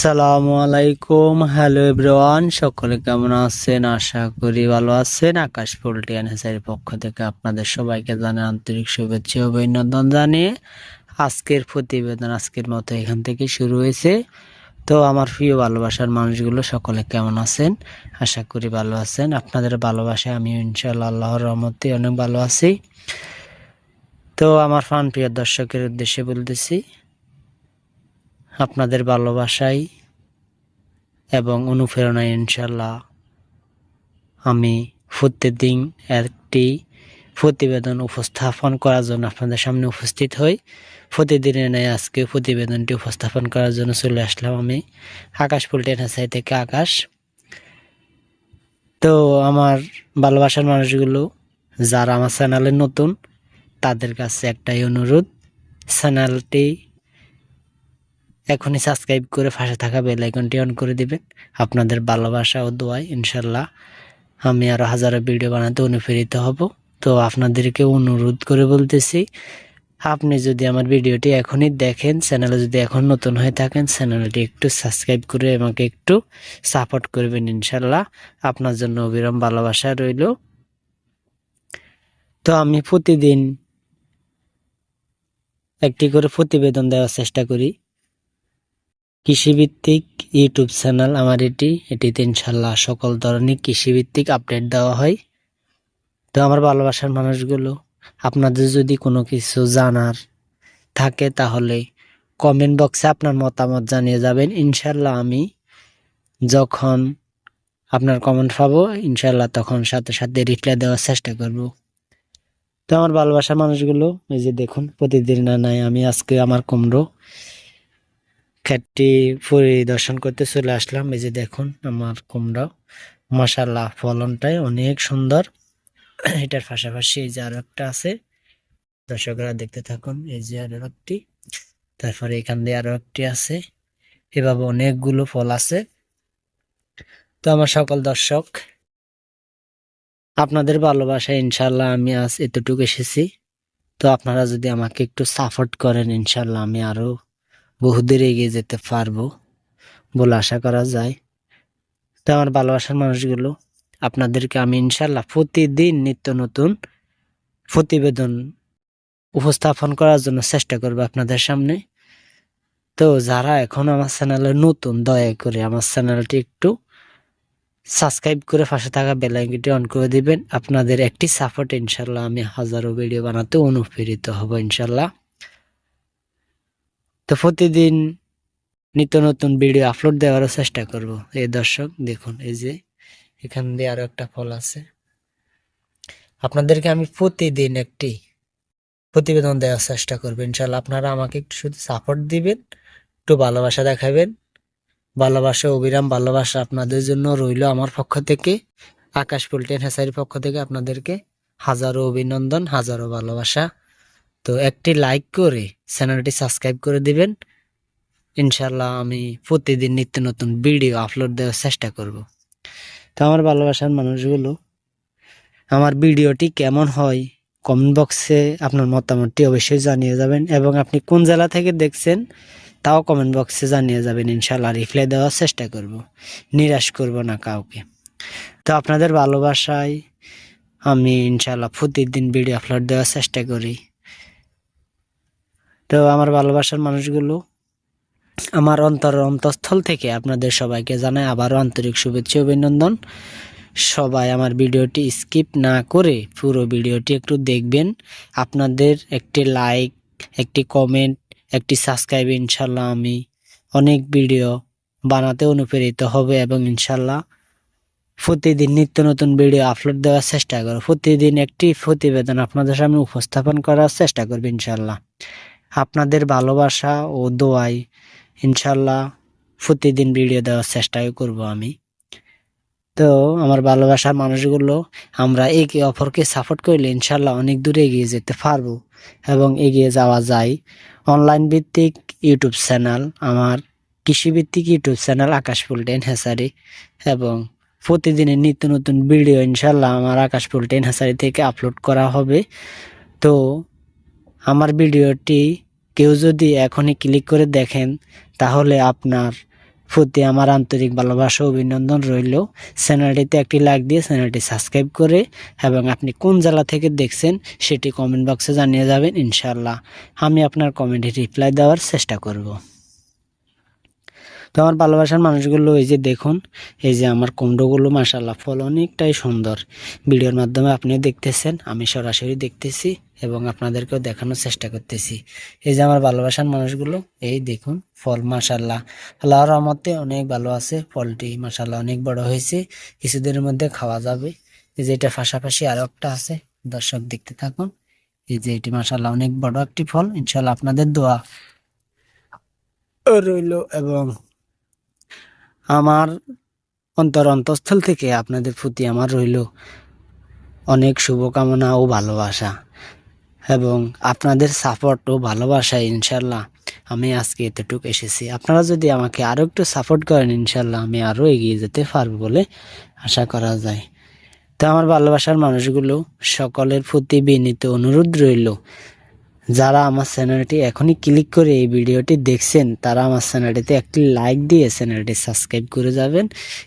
সালামু আলাইকুম hello everyone সকলে কেমন আছেন? আশা করি ভালো আছেন। আকাশ পোল্ট্রি অ্যান্ড পক্ষ থেকে আপনাদের সবাইকে জানাই আন্তরিক শুভেচ্ছা অভিনন্দন জানিয়ে আজকের প্রতিবেদন আজকের মতো এখান থেকে শুরু হয়েছে। তো আমার প্রিয় ভালোবাসার মানুষগুলো, সকলে কেমন আছেন? আশা করি ভালো আছেন। আপনাদের ভালোবাসায় আমি ইনশাল্লাহ আল্লাহর রহমতে অনেক ভালো আছি। তো আমার ফান প্রিয় দর্শকের উদ্দেশ্যে বলতেছি আপনাদের ভালোবাসায় এবং অনুপ্রেরণায় ইনশাল্লাহ আমি প্রত্যেকদিন একটি প্রতিবেদন উপস্থাপন করার জন্য আপনাদের সামনে উপস্থিত হই। প্রতিদিনের ন্যায় আজকে প্রতিবেদনটি উপস্থাপন করার জন্য চলে আসলাম আমি আকাশ পোল্ট্রি সাই থেকে আকাশ। তো আমার ভালোবাসার মানুষগুলো যারা আমার চ্যানেলে নতুন, তাদের কাছে একটাই অনুরোধ, চ্যানেলটি এখনই সাবস্ক্রাইব করে পাশে থাকা বেল আইকনটি অন করে দিবেন। আপনাদের ভালোবাসা ও দোয়ায় ইনশাল্লাহ আমি আরও হাজারো ভিডিও বানাতে অনুপ্রেরিত হব। তো আপনাদেরকে অনুরোধ করে বলতেছি, আপনি যদি আমার ভিডিওটি এখনই দেখেন চ্যানেলে যদি এখন নতুন হয়ে থাকেন চ্যানেলটি একটু সাবস্ক্রাইব করে আমাকে একটু সাপোর্ট করবেন ইনশাল্লাহ আপনার জন্য অবিরাম ভালোবাসা রইল। তো আমি প্রতিদিন একটি করে প্রতিবেদন দেওয়ার চেষ্টা করি। কৃষিভিত্তিক ইউটিউব চ্যানেল আমার এটি। এটিতে ইনশাল্লাহ সকল ধরনের কৃষিভিত্তিক আপডেট দেওয়া হয়। তো আমার ভালোবাসার মানুষগুলো, আপনাদের যদি কোনো কিছু জানার থাকে তাহলে কমেন্ট বক্সে আপনার মতামত জানিয়ে যাবেন। ইনশাল্লাহ আমি যখন আপনার কমেন্ট পাবো ইনশাল্লাহ তখন সাথে সাথে রিপ্লাই দেওয়ার চেষ্টা করব। তো আমার ভালোবাসার মানুষগুলো, এই যে দেখুন, প্রতিদিন না নাই আমি আজকে আমার কুমড়ো ক্ষেতটি পরিদর্শন করতে চলে আসলাম। এই যে দেখুন আমার কুমড়া। মশাল্লাহ ফলনটাই অনেক সুন্দর। এটার পাশাপাশি এই যে আরও একটা আছে। দর্শকরা দেখতে থাকুন, এই যে আরও একটি। তারপরে এখান দিয়ে আরও একটি আছে। এভাবে অনেকগুলো ফল আছে। তো আমার সকল দর্শক, আপনাদের ভালোবাসায় ইনশাল্লাহ আমি আজ এতটুকু এসেছি। তো আপনারা যদি আমাকে একটু সাপোর্ট করেন ইনশাল্লাহ আমি আরও বহুদূর এগিয়ে যেতে পারব বলে আশা করা যায়। তো আমার ভালোবাসার মানুষগুলো, আপনাদেরকে আমি ইনশাল্লাহ প্রতিদিন নিত্য নতুন প্রতিবেদন উপস্থাপন করার জন্য চেষ্টা করব আপনাদের সামনে। তো যারা এখন আমার চ্যানেলে নতুন, দয়া করে আমার চ্যানেলটি একটু সাবস্ক্রাইব করে পাশে থাকা বেলাইকনটি অন করে দিবেন। আপনাদের একটি সাপোর্ট ইনশাল্লাহ আমি হাজারো ভিডিও বানাতে অনুপ্রেরিত হব ইনশাল্লাহ তো প্রতিদিন নিত্য নতুন ভিডিও আপলোড দেওয়ারও চেষ্টা করব। এই দর্শক, দেখুন, এই যে এখান দিয়ে আরও একটা ফল আছে। আপনাদেরকে আমি প্রতিদিন একটি প্রতিবেদন দেওয়ার চেষ্টা করব। ইনশাল্লাহ আপনারা আমাকে একটু শুধু সাপোর্ট দিবেন, একটু ভালোবাসা দেখাবেন। ভালোবাসা, অবিরাম ভালোবাসা আপনাদের জন্য রইল আমার পক্ষ থেকে। আকাশ পোল্ট্রি হেসারির পক্ষ থেকে আপনাদেরকে হাজারো অভিনন্দন, হাজারো ভালোবাসা। তো একটি লাইক করে চ্যানেলটি সাবস্ক্রাইব করে দিবেন। ইনশাল্লাহ আমি প্রতিদিন নিত্য নতুন ভিডিও আপলোড দেওয়ার চেষ্টা করব। তো আমার ভালোবাসার মানুষগুলো, আমার ভিডিওটি কেমন হয় কমেন্ট বক্সে আপনার মতামতটি অবশ্যই জানিয়ে যাবেন এবং আপনি কোন জেলা থেকে দেখছেন তাও কমেন্ট বক্সে জানিয়ে যাবেন। ইনশাল্লাহ রিপ্লাই দেওয়ার চেষ্টা করব, নিরাশ করব না কাউকে। তো আপনাদের ভালোবাসায় আমি ইনশাল্লাহ প্রতিদিন ভিডিও আপলোড দেওয়ার চেষ্টা করি। তো আমার ভালোবাসার মানুষগুলো আমার অন্তর অন্তঃস্থল থেকে আপনাদের সবাইকে জানাই আবারও আন্তরিক শুভেচ্ছা অভিনন্দন। সবাই আমার ভিডিওটি স্কিপ না করে পুরো ভিডিওটি একটু দেখবেন। আপনাদের একটি লাইক, একটি কমেন্ট, একটি সাবস্ক্রাইব ইনশাল্লাহ আমি অনেক ভিডিও বানাতে অনুপ্রেরিত হবে এবং ইনশাল্লাহ প্রতিদিন নিত্য নতুন ভিডিও আপলোড দেওয়ার চেষ্টা করব। প্রতিদিন একটি প্রতিবেদন আপনাদের সামনে উপস্থাপন করার চেষ্টা করবে ইনশাল্লাহ আপনাদের ভালোবাসা ও দোয়াই ইনশাল্লাহ প্রতিদিন ভিডিও দেওয়ার চেষ্টাই করব আমি। তো আমার ভালোবাসার মানুষগুলো, আমরা একে অপরকে সাপোর্ট করলে ইনশাল্লাহ অনেক দূরে এগিয়ে যেতে পারব এবং এগিয়ে যাওয়া যায়। অনলাইন ভিত্তিক ইউটিউব চ্যানেল, আমার কৃষিভিত্তিক ইউটিউব চ্যানেল আকাশ ফুলটেন হেসারি এবং প্রতিদিনের নিত্য নতুন ভিডিও ইনশাল্লাহ আমার আকাশ ফুলটেন হেসারি থেকে আপলোড করা হবে। তো আমার ভিডিওটি কেউ যদি এখনই ক্লিক করে দেখেন, তাহলে আপনার প্রতি আমার আন্তরিক ভালোবাসা অভিনন্দন রইল। চ্যানেলটিতে একটি লাইক দিয়ে চ্যানেলটি সাবস্ক্রাইব করে এবং আপনি কোন জেলা থেকে দেখছেন, সেটি কমেন্ট বক্সে জানিয়ে যাবেন ইনশাল্লাহ আমি আপনার কমেন্টে রিপ্লাই দেওয়ার চেষ্টা করব। তো আমার ভালোবাসার মানুষগুলো, এই যে দেখুন, এই যে আমার কুমড়োগুলো মাসাল্লাহ ফল অনেকটাই সুন্দর। ভিডিওর মাধ্যমে আপনিও দেখতেছেন, আমি সরাসরি দেখতেছি। এবং আপনাদেরকেও দেখানোর চেষ্টা করতেছি। এই যে আমার ভালোবাসার মানুষগুলো, এই দেখুন, ফল মাসাল্লাহ আল্লাহর রহমতে অনেক ভালো আছে, ফলটি মাসাল্লাহ অনেক বড় হয়েছে। কিছুদিনের মধ্যে খাওয়া যাবে। এই যে এটা পাশাপাশি আরও একটা আছে, দর্শক দেখতে থাকুন। এই যে এটি মাসাল্লাহ অনেক বড় একটি ফল ইনশাল্লাহ আপনাদের দোয়া রইল এবং আমার অন্তর অন্তঃস্থল থেকে আপনাদের প্রতি আমার রইল অনেক শুভকামনা ও ভালোবাসা। এবং আপনাদের সাপোর্ট ও ভালোবাসা ইনশাল্লাহ আমি আজকে এতটুকু এসেছি। আপনারা যদি আমাকে আরও একটু সাপোর্ট করেন, ইনশাল্লাহ আমি আরও এগিয়ে যেতে পারব বলে আশা করা যায়। তো আমার ভালোবাসার মানুষগুলো সকলের প্রতি বিনীত অনুরোধ রইল। যারা আমার চ্যানেলটি এখনই ক্লিক করে এই ভিডিওটি দেখছেন, তারা আমার চ্যানেলটিতে একটি লাইক দিয়ে চ্যানেলটি সাবস্ক্রাইব করে যাবেন।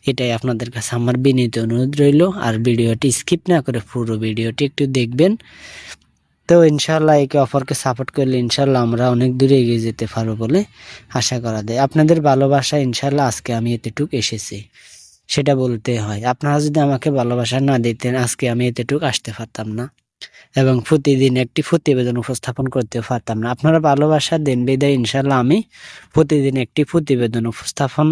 এটাই আপনাদের কাছে আমার বিনীত অনুরোধ রইল। আর ভিডিওটি স্কিপ না করে পুরো ভিডিওটি একটু দেখবেন। তো ইনশাল্লাহ একে অপরকে সাপোর্ট করলে ইনশাল্লাহ আমরা অনেক দূরে এগিয়ে যেতে পারব বলে আশা করা যায়। আপনাদের ভালোবাসা ইনশাল্লাহ আজকে আমি এতটুক এসেছি, সেটা বলতে হয়। আপনারা যদি আমাকে ভালোবাসা না দিতেন, আজকে আমি এতটুক আসতে পারতাম না এবং প্রতিদিন একটি প্রতিবেদন উপস্থাপন করতে পারতাম না। আপনারা ভালোবাসা দেন, বিদায় ইনশাল্লাহ আমি প্রতিদিন একটি প্রতিবেদন উপস্থাপন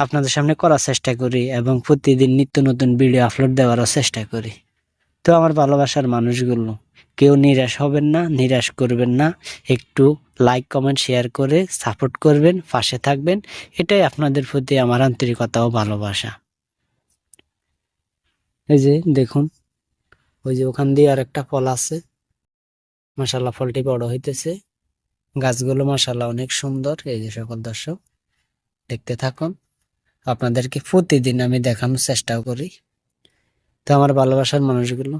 আপনাদের সামনে করার চেষ্টা করি এবং প্রতিদিন নিত্য নতুন ভিডিও আপলোড দেওয়ারও চেষ্টা করি। তো আমার ভালোবাসার মানুষগুলো কেউ নিরাশ হবেন না, নিরাশ করবেন না। একটু লাইক কমেন্ট শেয়ার করে সাপোর্ট করবেন, পাশে থাকবেন। এটাই আপনাদের প্রতি আমার আন্তরিকতা ও ভালোবাসা। এই যে দেখুন, ওই যে ওখান দিয়ে আর একটা ফল আছে। মাসাল্লাহ ফলটি বড় হইতেছে। গাছগুলো মাসাল্লাহ অনেক সুন্দর। এই যে সকল দর্শক, দেখতে থাকুন। আপনাদেরকে প্রতিদিন আমি দেখানোর চেষ্টাও করি। তো আমার ভালোবাসার মানুষগুলো,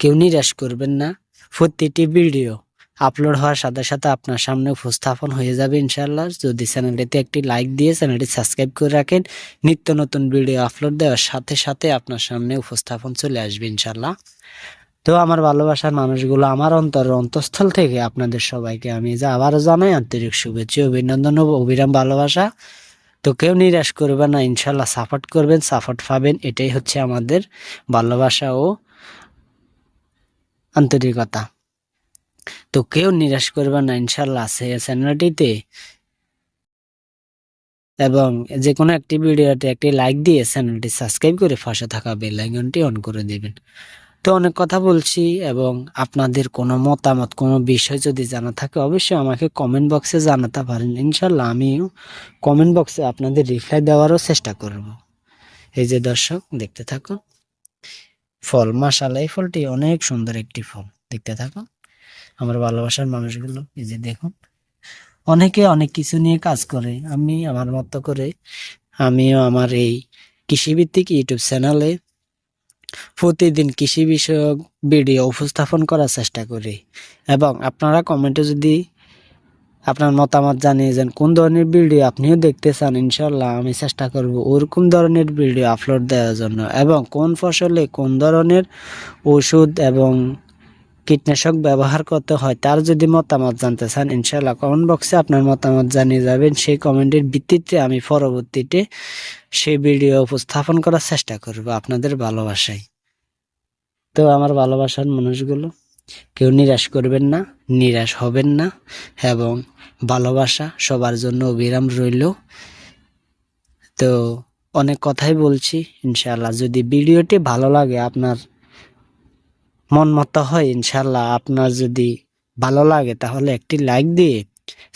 কেউ নিরাশ করবেন না প্রতিটি ভিডিও আপলোড হওয়ার সাথে সাথে আপনার সামনে উপস্থাপন হয়ে যাবে ইনশাল্লাহ যদি চ্যানেলটিতে একটি লাইক দিয়ে চ্যানেলটি সাবস্ক্রাইব করে রাখেন, নিত্য নতুন ভিডিও আপলোড দেওয়ার সাথে সাথে আপনার সামনে উপস্থাপন চলে আসবে ইনশাল্লাহ তো আমার ভালোবাসার মানুষগুলো আমার অন্তরের অন্তঃস্থল থেকে আপনাদের সবাইকে আমি যা আবারও জানাই আন্তরিক শুভেচ্ছা, অভিনন্দন ও অবিরাম ভালোবাসা। তো কেউ নিরাশ করবে না ইনশাল্লাহ সাপোর্ট করবেন, সাপোর্ট পাবেন, এটাই হচ্ছে আমাদের ভালোবাসা ও আন্তরিকতা। তো কেউ নিরাশ করবে না, ইনশাল্লাহ সে চ্যানেলটিতে এবং যে কোনো একটি ভিডিওতে একটি লাইক দিয়ে চ্যানেলটি সাবস্ক্রাইব করে পাশে থাকা বেল আইকনটি অন করে দেবেন। তো অনেক কথা বলছি এবং আপনাদের কোনো মতামত, কোনো বিষয় যদি জানা থাকে অবশ্যই আমাকে কমেন্ট বক্সে জানাতে পারেন। ইনশাল্লাহ আমিও কমেন্ট বক্সে আপনাদের রিপ্লাই দেওয়ারও চেষ্টা করব। এই যে দর্শক, দেখতে থাকুন। ফল। মাসাল্লাহ এই ফলটি অনেক সুন্দর একটি ফল। দেখতে থাকুন, আমার ভালোবাসার মানুষগুলো, এই যে দেখুন, অনেকে অনেক কিছু নিয়ে কাজ করে। আমি আমার মতো করে, আমিও আমার এই কৃষিভিত্তিক ইউটিউব চ্যানেলে প্রতিদিন কৃষি বিষয়ক ভিডিও উপস্থাপন করার চেষ্টা করি। এবং আপনারা কমেন্টে যদি আপনার মতামত জানিয়ে যান কোন ধরনের ভিডিও আপনিও দেখতে চান? ইনশাল্লাহ আমি চেষ্টা করব ওরকম ধরনের ভিডিও আপলোড দেওয়ার জন্য এবং কোন ফসলে কোন ধরনের ওষুধ এবং কীটনাশক ব্যবহার করতে হয় তার যদি মতামত জানতে চান ইনশাল্লাহ কমেন্ট বক্সে আপনার মতামত জানিয়ে যাবেন। সেই কমেন্টের ভিত্তিতে আমি পরবর্তীতে সেই ভিডিও উপস্থাপন করার চেষ্টা করব আপনাদের ভালোবাসায়। তো আমার ভালোবাসার মানুষগুলো কেউ নিরাশ করবেন না, নিরাশ হবেন না এবং ভালোবাসা সবার জন্য অবিরাম রইল। তো অনেক কথাই বলছি ইনশাল্লাহ যদি ভিডিওটি ভালো লাগে, আপনার মন মতো হয় ইনশাল্লাহ আপনার যদি ভালো লাগে, তাহলে একটি লাইক দিয়ে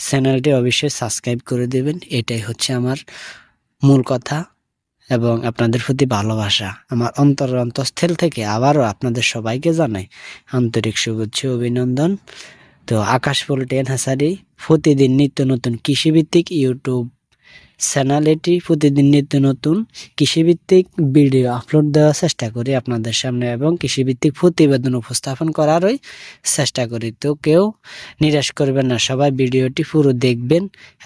চ্যানেলটি অবশ্যই সাবস্ক্রাইব করে দেবেন। এটাই হচ্ছে আমার মূল কথা। এবং আপনাদের প্রতি ভালোবাসা। আমার অন্তর অন্তঃস্থল থেকে আবারও আপনাদের সবাইকে জানাই আন্তরিক শুভেচ্ছা অভিনন্দন। তো আকাশ টেন হাসারি প্রতিদিন নিত্য নতুন কৃষিভিত্তিক ইউটিউব চ্যানেল এটি প্রতিদিন নিত্য নতুন কৃষিভিত্তিক ভিডিও আপলোড দেওয়ার চেষ্টা করি আপনাদের সামনে এবং কৃষিভিত্তিক প্রতিবেদন উপস্থাপন করারই চেষ্টা করি। তো কেউ নিরাশ করবেন না, সবাই ভিডিওটি পুরো দেখবেন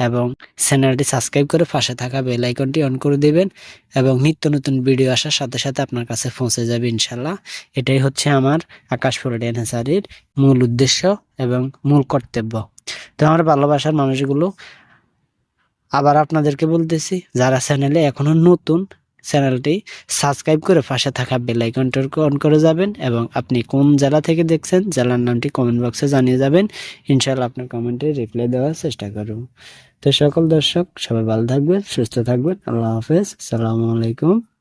এবং চ্যানেলটি সাবস্ক্রাইব করে পাশে থাকা বেল আইকনটি অন করে দেবেন এবং নিত্য নতুন ভিডিও আসার সাথে সাথে আপনার কাছে পৌঁছে যাবে ইনশাল্লাহ। এটাই হচ্ছে আমার আকাশ হেসারির মূল উদ্দেশ্য এবং মূল কর্তব্য। তো আমার ভালোবাসার মানুষগুলো আবার আপনাদেরকে বলতেছি, যারা চ্যানেলে এখনও নতুন, চ্যানেলটি সাবস্ক্রাইব করে পাশে থাকা বেল আইকনটা অন করে যাবেন এবং আপনি কোন জেলা থেকে দেখছেন, জেলার নামটি কমেন্ট বক্সে জানিয়ে যাবেন। ইনশাল্লাহ আপনার কমেন্টে রিপ্লাই দেওয়ার চেষ্টা করব। তো সকল দর্শক, সবাই ভালো থাকবেন, সুস্থ থাকবেন। আল্লাহ হাফেজ। আসসালামু আলাইকুম।